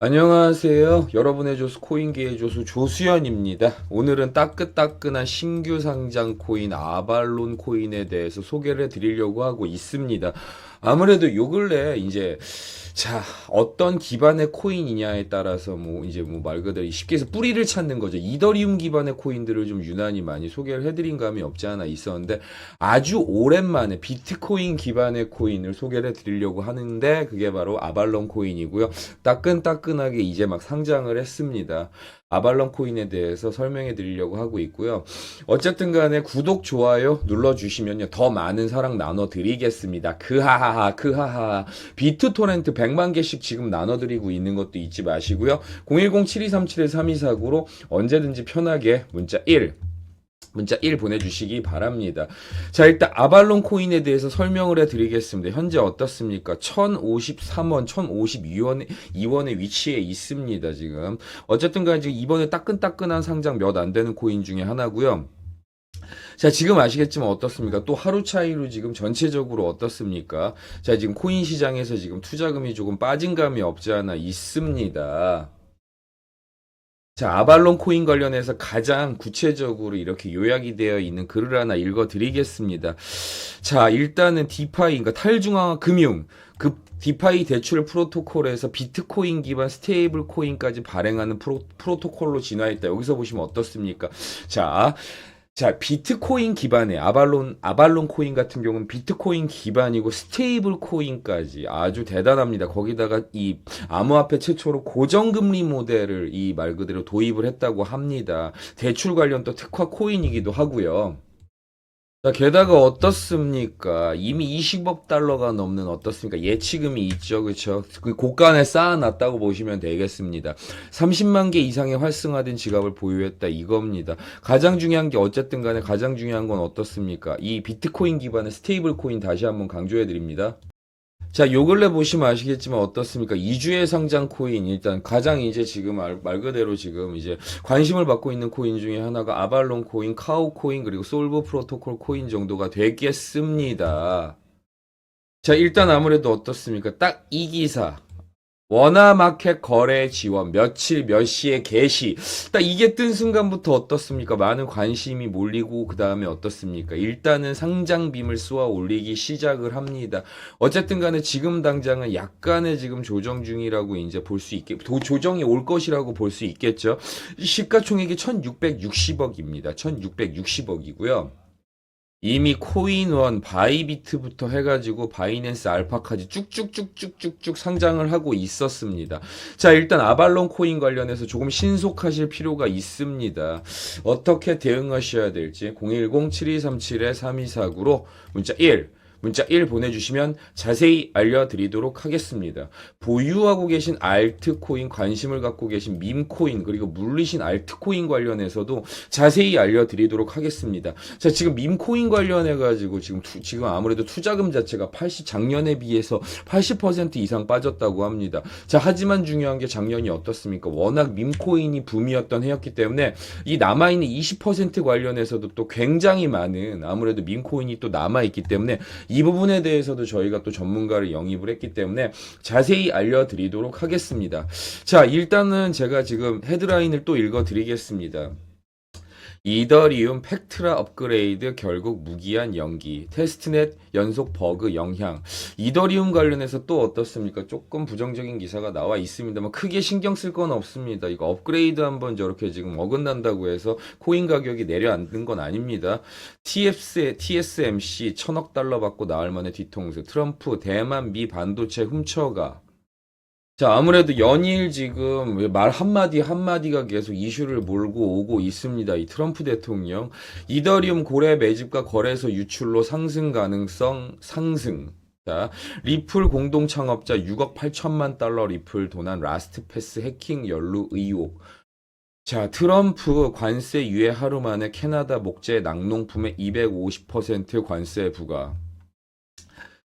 안녕하세요. 여러분의 조수 코인계의 조수 조수연입니다. 오늘은 따끈따끈한 신규 상장 코인 아발론 코인에 대해서 소개를 해 드리려고 하고 있습니다. 아무래도 요 근래 이제 자 어떤 기반의 코인이냐에 따라서 뭐 이제 뭐 말 그대로 쉽게 해서 뿌리를 찾는 거죠. 이더리움 기반의 코인들을 좀 유난히 많이 소개를 해드린 감이 없지 않아 있었는데 아주 오랜만에 비트코인 기반의 코인을 소개를 해드리려고 하는데 그게 바로 아발론 코인이고요. 따끈따끈 하게 이제 막 상장을 했습니다. 아발론 코인에 대해서 설명해 드리려고 하고 있고요. 어쨌든 간에 구독, 좋아요 눌러주시면요. 더 많은 사랑 나눠드리겠습니다. 그하하하, 그하하. 비트 토렌트 100만 개씩 지금 나눠드리고 있는 것도 잊지 마시고요. 010-7237-3249로 언제든지 편하게 문자 1, 문자 1 보내주시기 바랍니다. 자, 일단 아발론 코인에 대해서 설명을 해드리겠습니다. 현재 어떻습니까? 1053원, 1052원, 2원의 위치에 있습니다, 지금. 어쨌든 간에 지금 이번에 따끈따끈한 상장 몇 안 되는 코인 중에 하나고요. 자, 지금 아시겠지만 어떻습니까? 또 하루 차이로 지금 전체적으로 어떻습니까? 자, 지금 코인 시장에서 지금 투자금이 조금 빠진 감이 없지 않아 있습니다. 자, 아발론 코인 관련해서 가장 구체적으로 이렇게 요약이 되어 있는 글을 하나 읽어 드리겠습니다. 자, 일단은 디파이, 그러니까 탈중앙화 금융, 그 디파이 대출 프로토콜에서 비트코인 기반 스테이블 코인까지 발행하는 프로, 프로토콜로 진화했다. 여기서 보시면 어떻습니까? 자, 자, 비트코인 기반의 아발론, 아발론 코인 같은 경우는 비트코인 기반이고 스테이블 코인까지 아주 대단합니다. 거기다가 이 암호화폐 최초로 고정금리 모델을 이 말 그대로 도입을 했다고 합니다. 대출 관련 또 특화 코인이기도 하고요. 자, 게다가 어떻습니까? 이미 20억 달러가 넘는 어떻습니까? 예치금이 있죠, 그쵸? 그 고간에 쌓아놨다고 보시면 되겠습니다. 30만 개 이상의 활성화된 지갑을 보유했다 이겁니다. 가장 중요한 게 어쨌든 간에 가장 중요한 건 어떻습니까? 이 비트코인 기반의 스테이블 코인 다시 한번 강조해 드립니다. 자, 요 근래 보시면 아시겠지만 어떻습니까? 이주의 상장 코인 일단 가장 이제 지금 말, 말 그대로 지금 이제 관심을 받고 있는 코인 중에 하나가 아발론 코인, 카우 코인 그리고 솔브 프로토콜 코인 정도가 되겠습니다. 자, 일단 아무래도 어떻습니까? 딱 이 기사 원화마켓 거래 지원 며칠 몇 시에 개시 딱 이게 뜬 순간부터 어떻습니까? 많은 관심이 몰리고 그 다음에 어떻습니까? 일단은 상장빔을 쏘아 올리기 시작을 합니다. 어쨌든 간에 지금 당장은 약간의 지금 조정 중이라고 이제 볼 수 있겠, 도- 조정이 올 것이라고 볼 수 있겠죠. 시가총액이 1660억입니다. 1660억이고요. 이미 코인원, 바이비트부터 해가지고 바이낸스 알파까지 쭉쭉쭉쭉쭉쭉 상장을 하고 있었습니다. 자, 일단 아발론 코인 관련해서 조금 신속하실 필요가 있습니다. 어떻게 대응하셔야 될지 010-7237-3249로 문자 1, 문자 1 보내주시면 자세히 알려드리도록 하겠습니다. 보유하고 계신 알트코인 관심을 갖고 계신 밈코인 그리고 물리신 알트코인 관련해서도 자세히 알려드리도록 하겠습니다. 자 지금 밈코인 관련해 가지고 지금 투- 지금 아무래도 투자금 자체가 80 작년에 비해서 80% 이상 빠졌다고 합니다. 자 하지만 중요한 게 작년이 어떻습니까? 워낙 밈코인이 붐이었던 해였기 때문에 이 남아 있는 20% 관련해서도 또 굉장히 많은 아무래도 밈코인이 또 남아 있기 때문에 이 부분에 대해서도 저희가 또 전문가를 영입을 했기 때문에 자세히 알려드리도록 하겠습니다. 자, 일단은 제가 지금 헤드라인을 또 읽어드리겠습니다. 이더리움 팩트라 업그레이드 결국 무기한 연기 테스트넷 연속 버그 영향. 이더리움 관련해서 또 어떻습니까? 조금 부정적인 기사가 나와 있습니다만 크게 신경 쓸 건 없습니다. 이거 업그레이드 한번 저렇게 지금 어긋난다고 해서 코인 가격이 내려앉는 건 아닙니다. TFC, TSMC 천억 달러 받고 나흘 만에 뒤통수. 트럼프 대만 미 반도체 훔쳐가 자, 아무래도 연일 지금 말 한마디 한마디가 계속 이슈를 몰고 오고 있습니다. 이 트럼프 대통령. 이더리움 고래 매집과 거래소 유출로 상승 가능성 상승. 자, 리플 공동 창업자 6억 8천만 달러 리플 도난 라스트 패스 해킹 연루 의혹. 자, 트럼프 관세 유예 하루 만에 캐나다 목재 낙농품에 250% 관세 부과.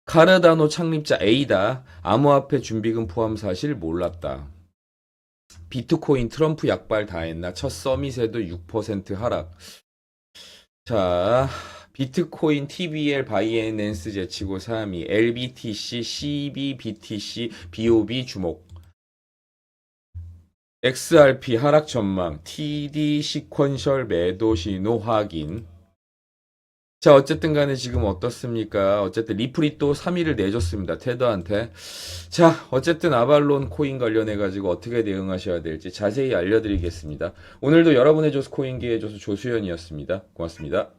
카르다노 창립자 A다. 암호화폐 준비금 포함 사실 몰랐다. 비트코인 트럼프 약발 다 했나? 첫 서밋에도 6% 하락. 자, 비트코인 TBL 바이낸스 제치고 3위, LBTC, CBBTC, BOB 주목. XRP 하락 전망, TD 시퀀셜 매도 신호 확인. 자, 어쨌든 간에 지금 어떻습니까? 어쨌든 리플이 또 3위를 내줬습니다. 테더한테. 자, 어쨌든 아발론 코인 관련해가지고 어떻게 대응하셔야 될지 자세히 알려드리겠습니다. 오늘도 여러분의 조수 코인계의 조수 조수연이었습니다. 고맙습니다.